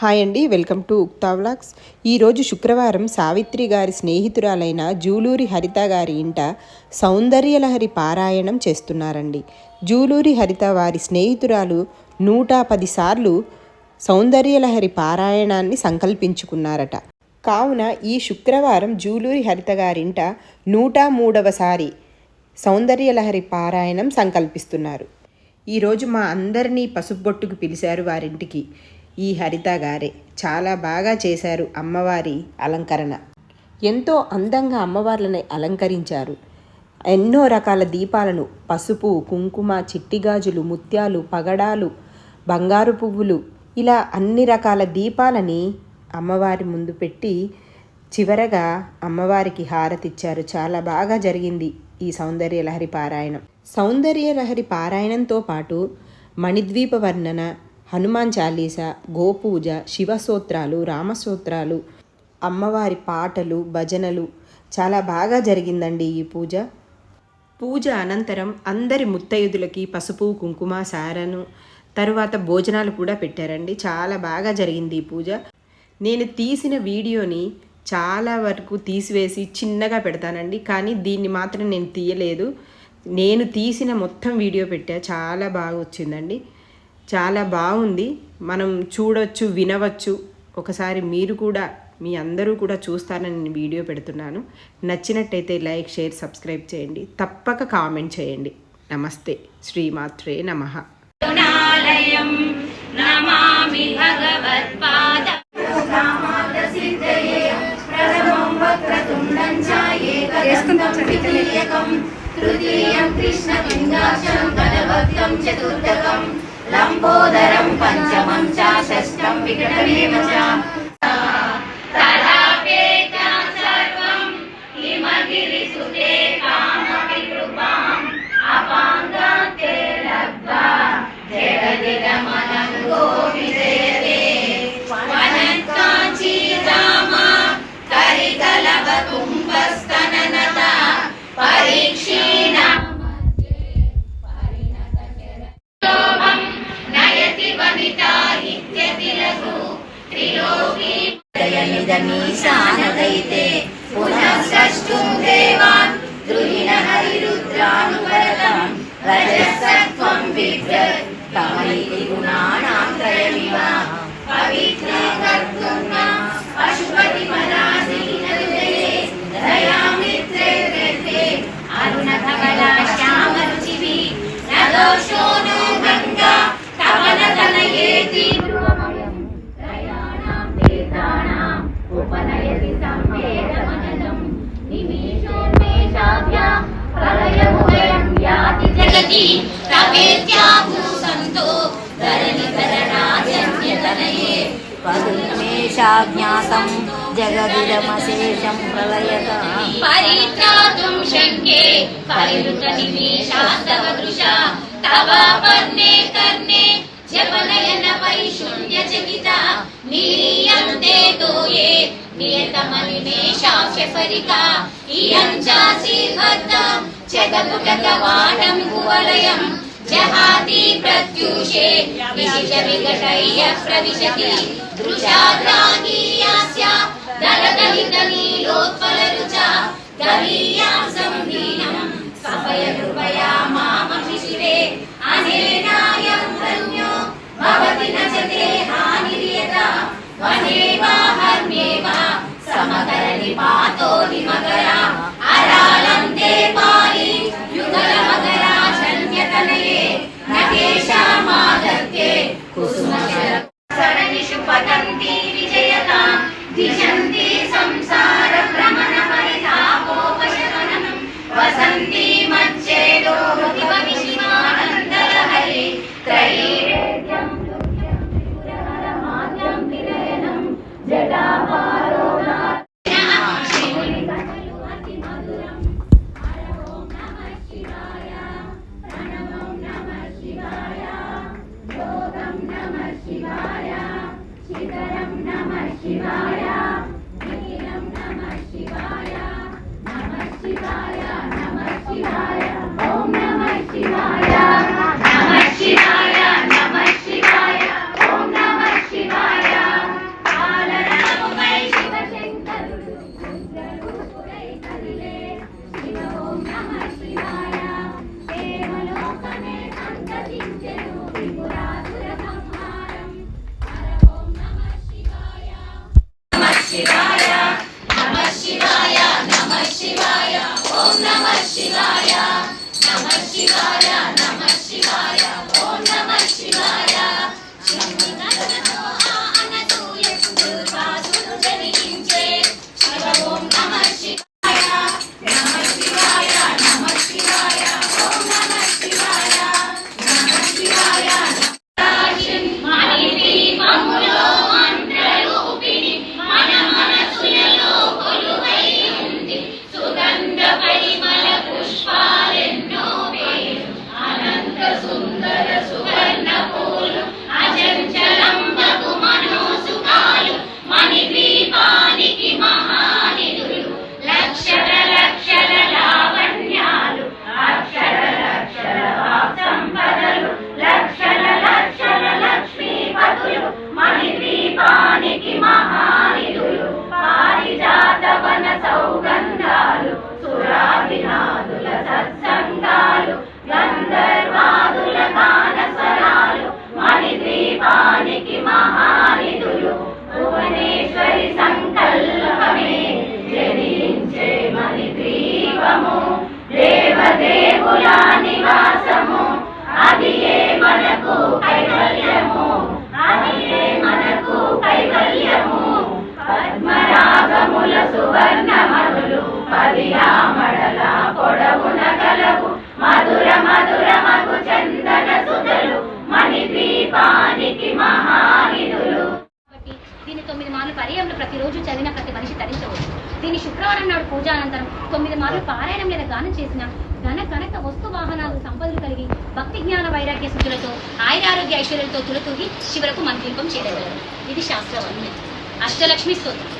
Hi అండి welcome to ఉక్తా vlogs. ఈరోజు శుక్రవారం సావిత్రి గారి స్నేహితురాలైన జూలూరి హరిత గారి ఇంట సౌందర్యలహరి పారాయణం చేస్తున్నారండి. జూలూరి హరిత వారి స్నేహితురాలు నూట పది సార్లు సౌందర్యలహరి పారాయణాన్ని సంకల్పించుకున్నారట. కావున ఈ శుక్రవారం జూలూరి హరిత గారింట నూట మూడవసారి సౌందర్యలహరి పారాయణం సంకల్పిస్తున్నారు. ఈరోజు మా అందరినీ పసుబొట్టుకు పిలిచారు వారింటికి. ఈ హరిత గారే. చాలా బాగా చేశారు అమ్మవారి అలంకరణ. ఎంతో అందంగా అమ్మవార్లని అలంకరించారు. ఎన్నో రకాల దీపాలను పసుపు కుంకుమ చిట్టిగాజులు ముత్యాలు పగడాలు బంగారు పువ్వులు ఇలా అన్ని రకాల దీపాలని అమ్మవారి ముందు పెట్టి చివరగా అమ్మవారికి హారతిచ్చారు. చాలా బాగా జరిగింది ఈ సౌందర్య లహరి పారాయణం. సౌందర్య లహరి పారాయణంతో పాటు మణిద్వీప వర్ణన హనుమాన్ చాలీసా గోపూజ శివసూత్రాలు రామసూత్రాలు అమ్మవారి పాటలు భజనలు. చాలా బాగా జరిగిందండి ఈ పూజ. పూజ అనంతరం అందరి ముత్తయుదులకి పసుపు కుంకుమ సారను తరువాత భోజనాలు కూడా పెట్టారండి. చాలా బాగా జరిగింది ఈ పూజ. నేను తీసిన వీడియోని చాలా వరకు తీసివేసి చిన్నగా పెడతానండి. కానీ దీన్ని మాత్రం నేను తీయలేదు. నేను తీసిన మొత్తం వీడియో పెట్టా. చాలా బాగా వచ్చిందండి. చాలా బాగుంది. మనం చూడొచ్చు వినవచ్చు. ఒకసారి మీరు కూడా మీ అందరూ కూడా చూస్తారని నేను వీడియో పెడుతున్నాను. నచ్చినట్టయితే లైక్ షేర్ సబ్స్క్రైబ్ చేయండి. తప్పక కామెంట్ చేయండి. నమస్తే. శ్రీమాత్రే నమః. నమామి భగవత్పాద ప్రథమం వక్రతుండం చ ఏకదంతం ద్వితీయకం తృతీయం కృష్ణపిండాక్షం చతుర్థకం లంబోదరం పంచమం చ షష్టం వికటమేవ చ తదాపేతాం ఇత్యతిలగు త్రిలోకీ. దయనిదమీశానదైతే పునః సృష్టుం దేవాన్ ద్రుహిణ హరిరుద్రానువరతం ధరణిధరణాజన్యతనయే పదున్మేషాజ్ఞాతం జగదిరమశేషం ప్రళయత పరిత్రాతుం శంకే పరిరుత నిమేషాస్తవ దృశా తవాపర్ణే కర్ణే జపనయన వైశూన్య చకిత నిలీయంతే తోయే నియతమనిమేషాక్ష పరికా जहाति प्रत्युषे विशिष विघटय्य प्रविशति। दृशाग्रागीयास्य दलदलितलीलोत्पलरुचा गवीयां మార్లు పర్యంలో ప్రతిరోజు చదివిన ప్రతి మనిషి ధరించవచ్చు. దీన్ని శుక్రవారం నాడు పూజ అనంతరం తొమ్మిది మార్లు పారాయణం లేదా గానం చేసిన ఘన కనక వస్తు వాహనాలు సంపదలు కలిగి భక్తి జ్ఞాన వైరాగ్య శుద్ధులతో ఆయురారోగ్య ఐశ్వర్యాలతో తులతూగి శివరకు మన దీపం చేరగలరు ఇది శాస్త్రవర్ణ్యం అష్టలక్ష్మి స్తోత్రం.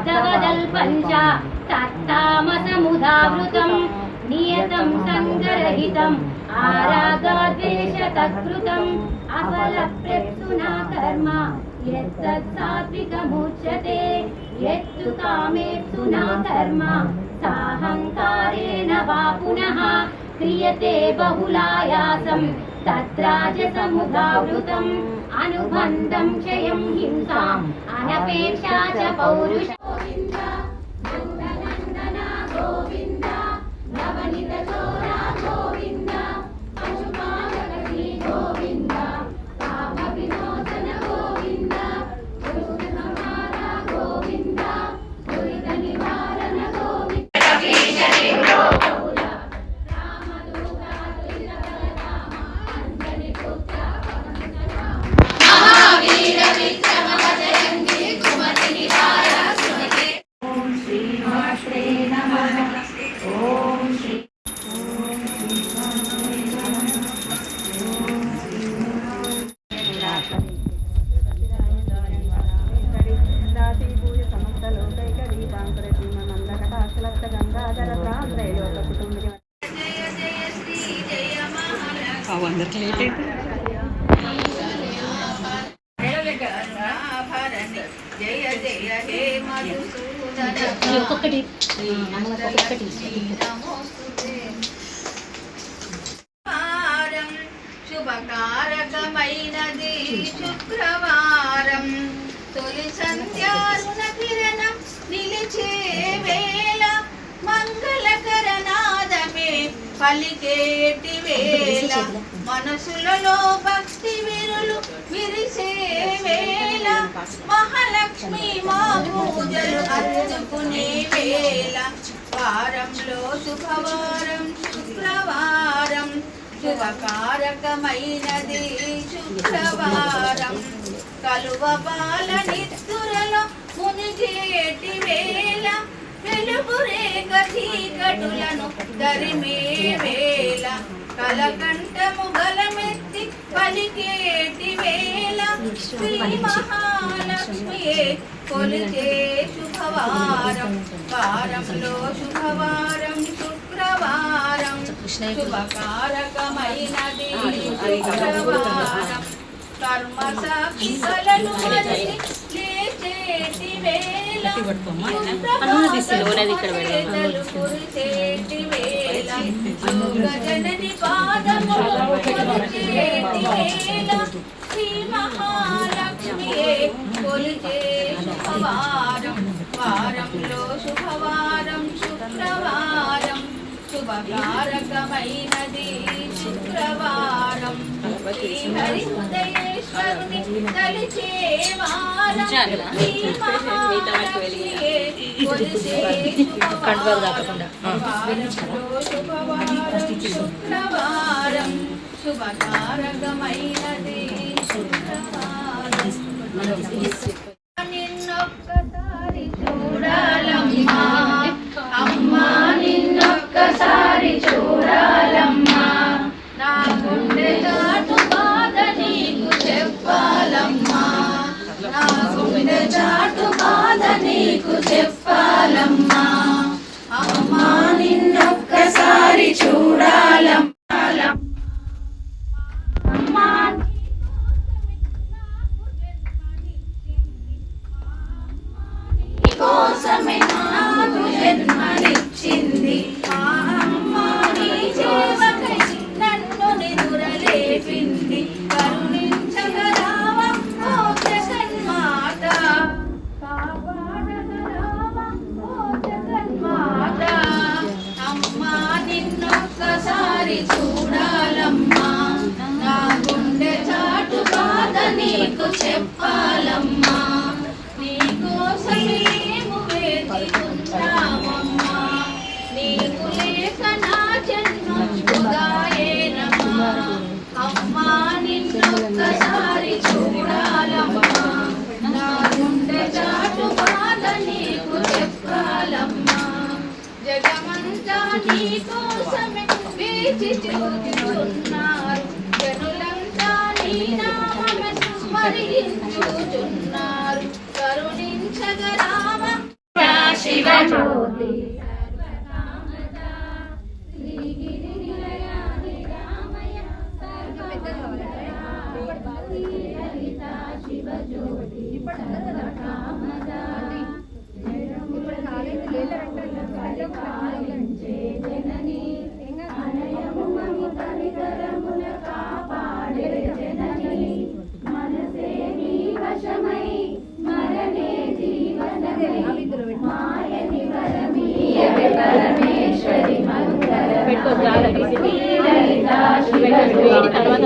अतद्वर्धवदल्पम् च तत्तामसमुदावृतम् नियतं सङ्गरहितम् आरागाद्वेषतकृतम् अफलप्रेप्सुना कर्म यत्तत् सात्विकमुच्यते यत्तु कामेप्सुना कर्म साहङ्कारेण वा पुनः क्रियते बहुलायासम् तत्राजसमुदावृतम् अनुबन्धं क्षयं हिंसाम् अनपेक्षा च पौरुष శుక్రవారం తొలి సంధ్యారుణ కిరణం నిలిచే వేళ మంగళకరనాదమే పలికేటి వేళ. మనసులలో భక్తి విరులు విరిసే వేళ. మహాలక్ష్మి మా పూజలు అందుకునే వేళ. వారంలో శుభవారం శుక్రవారం శుభకారకమైనది శుక్రవారం. కలువ బాల నిత్తురలో మునిగేటి వేళ వెలుగు రేఖ చీకటులను దరిమే వేళ. కలకంఠము గలమెత్తి పలికేటి వేళ శ్రీ మహాలక్ష్మియే కొలిచే శుభవారం. వారంలో శుభవారం శుక్రవారం. శుభకారకమైనది కర్మ వేళ వేళ వేళ శ్రీ మహాలక్ష్మియే కొలిచే శుభవారం వారంలో శుభవారం శుక్రవారం శుభకారకమైనది శుక్రవారం. హరి ఉదయేశ్వరుని తలిచే శుక్రవారం. శుభకారకమైనది. శుక్రవారం. చెప్పాలమ్మా నీకు చెప్పాలమ్మా. నీకోసమేము నీకు లేక నా అమ్మా నిన్నొక్కసారి చూడాలమ్మా. నా గుండె చాటు బాధ నీకు చెప్పాలమ్మా. జగమంతా నీ కోసమే వేచి చూచుచున్నారు స్మరించుచున్నారు కరుణించగరామ శివ తర్వాత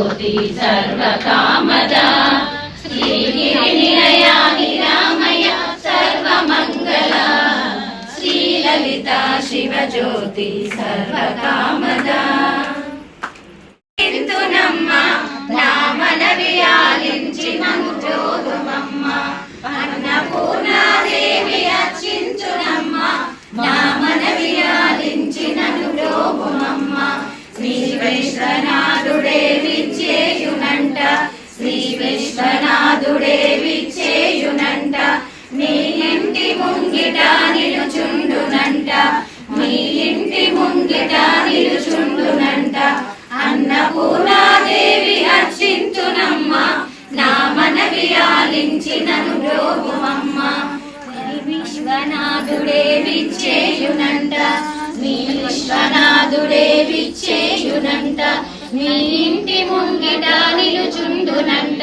జ్యోతి సర్వకామద. శ్రీగిరినిలయాని రామయ సర్వమంగళ. శ్రీలలిత శివజ్యోతి సర్వకామదా. విశ్వనాథుడే విచ్చేయునంట. మీ ఇంటి ముంగిట నిలుచుండునంట. మీ ఇంటి ముంగిట నిలుచుండునంట. అన్నపూర్ణాదేవి అర్చించునమ్మ నా మనవి ఆలించినను రోగుమమ్మ విశ్వనాథుడే విచ్చేయునంట. మీ విశ్వనాథుడే విచ్చేయునంట. నీ ఇంటి ముంగిట నిలుచుండునంట.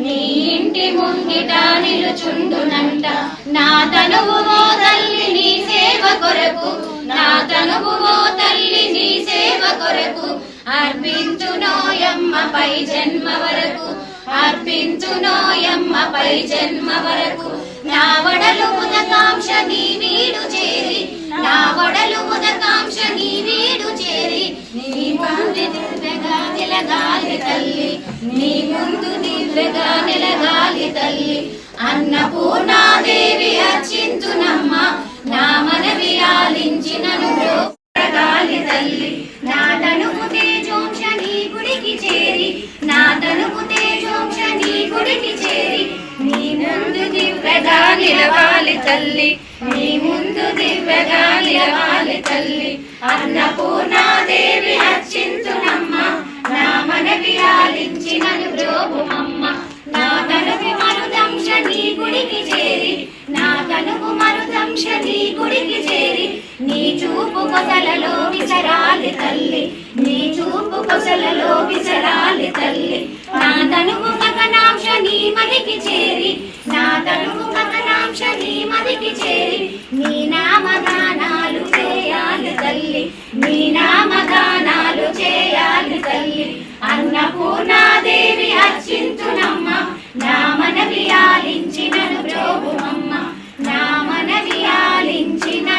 నీ ఇంటి ముంగిట నిలుచుండునంట. నా తనువు ఓ తల్లి నీ సేవ కొరకు. నా తనువు ఓ తల్లి నీ సేవ కొరకు. అర్పించునోయమ్మ పై జన్మ వరకు. అర్పించునోయమ్మ పై జన్మ వరకు. నా వడలు ఉదకాంక్ష నీ వీడు చేరి. నా వడలు ఉదకాంక్ష నీ వీడు చేరి. నీ ముందు దివ్యగా నిలగాలి తల్లి. నీ ముందు దివ్యగా నిలగాలి తల్లి. అన్నపూర్ణాదేవి అర్చింతునమ్మ నా మనవి ఆలించినను గాలి తల్లి. బయటి చేరి నీ ముందు దివ్యగా నిలవాలి తల్లి. నీ ముందు దివ్యగా నిలవాలి తల్లి. అన్నపూర్ణాదేవి అర్చింతునమ్మ నా మనవి ఆలించినను బ్రోగుమమ్మ నా కనుపు మరుదంశ నీ గుడికి చేరి నా కనుపు మరుదంశ నీ గుడికి చేరి నీ చూపు కొసలలో విసరాలి తల్లి. నీ చూపు కొసలలో విసరాలి తల్లి. నా తనువు మకనాంశ నీ మదికి చేరి నా తనువు మకనాంశ నీ మదికి చేరి నీ నామగానాలు చేయాలి తల్లి. నీ నామగానాలు చేయాలి తల్లి. అన్నపూర్ణాదేవి అర్చించునమ్మ నా మనవి ఆలించినను బ్రోగుమమ్మ మనవి ఆలించినను